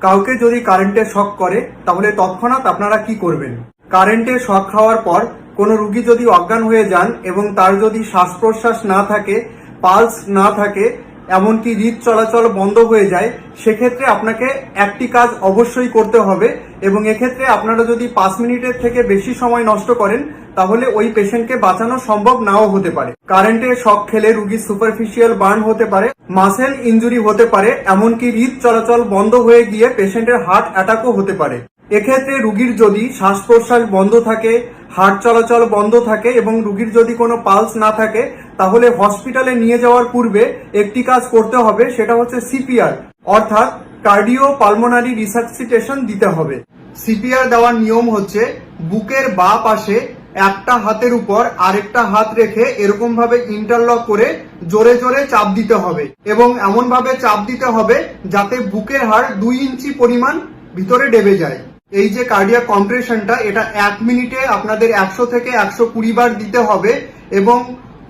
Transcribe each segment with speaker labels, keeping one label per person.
Speaker 1: কাউকে যদি কারেন্টে শখ করে, তাহলে তৎক্ষণাৎ আপনারা কি করবেন? কারেন্টের শক খাওয়ার পর কোনো রুগী যদি অজ্ঞান হয়ে যান এবং তার যদি শ্বাস প্রশ্বাস না থাকে, পালস না থাকে এমনকি হৃদ চলাচল বন্ধ হয়ে যায়, সেক্ষেত্রে আপনাকে একটি কাজ অবশ্যই করতে হবে এবং এক্ষেত্রে আপনারা যদি পাঁচ মিনিটের থেকে বেশি সময় নষ্ট করেন, তাহলে ওই পেশেন্টকে বাঁচানো সম্ভব নাও হতে পারে। কারেন্টের শক খেলে রুগীর সুপারফিশিয়াল বার্ন হতে পারে মাসেল ইনজুরি হতে পারে, এমনকি হৃদ চলাচল বন্ধ হয়ে গিয়ে পেশেন্টের হার্ট অ্যাটাকও হতে পারে। এক্ষেত্রে রুগীর যদি শ্বাস প্রশ্বাস বন্ধ থাকে হার্ট চলাচল বন্ধ থাকে এবং রুগীর যদি কোনো পালস না থাকে, তাহলে হসপিটালে নিয়ে যাওয়ার পূর্বে একটি কাজ করতে হবে, সেটা হচ্ছে সিপিআর, অর্থাৎ কার্ডিও পালমোনারি রিসার্সিটেশন দিতে হবে। সিপিআর দেওয়ার নিয়ম হচ্ছে, বুকের বা পাশে একটা হাতের উপর আরেকটা হাত রেখে এরকম ভাবে ইন্টারলক করে জোরে জোরে চাপ দিতে হবে এবং এমন ভাবে চাপ দিতে হবে যাতে বুকের হাড় দুই ইঞ্চি পরিমাণ ভিতরে ডেবে যায়। এই যে কার্ডিয়া কম্প্রেশনটা এটা এক মিনিটে আপনাদের একশো থেকে একশো কুড়ি বার দিতে হবে এবং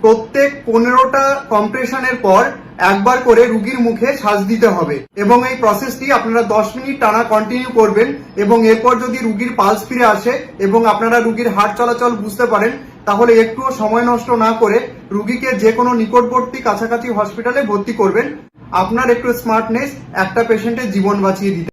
Speaker 1: প্রত্যেক পনেরোটা কম্প্রেশনের পর একবার করে রুগীর মুখে শ্বাস দিতে হবে। এবং এই প্রসেসটি আপনারা দশ মিনিট টানা কন্টিনিউ করবেন এবং এরপর যদি রুগীর পালস ফিরে আসে এবং আপনারা রুগীর হাট চলাচল বুঝতে পারেন, তাহলে একটুও সময় নষ্ট না করে রুগীকে যে কোনো নিকটবর্তী কাছাকাছি হসপিটালে ভর্তি করবেন। আপনার একটু স্মার্টনেস একটা পেশেন্টের জীবন বাঁচিয়ে দিতে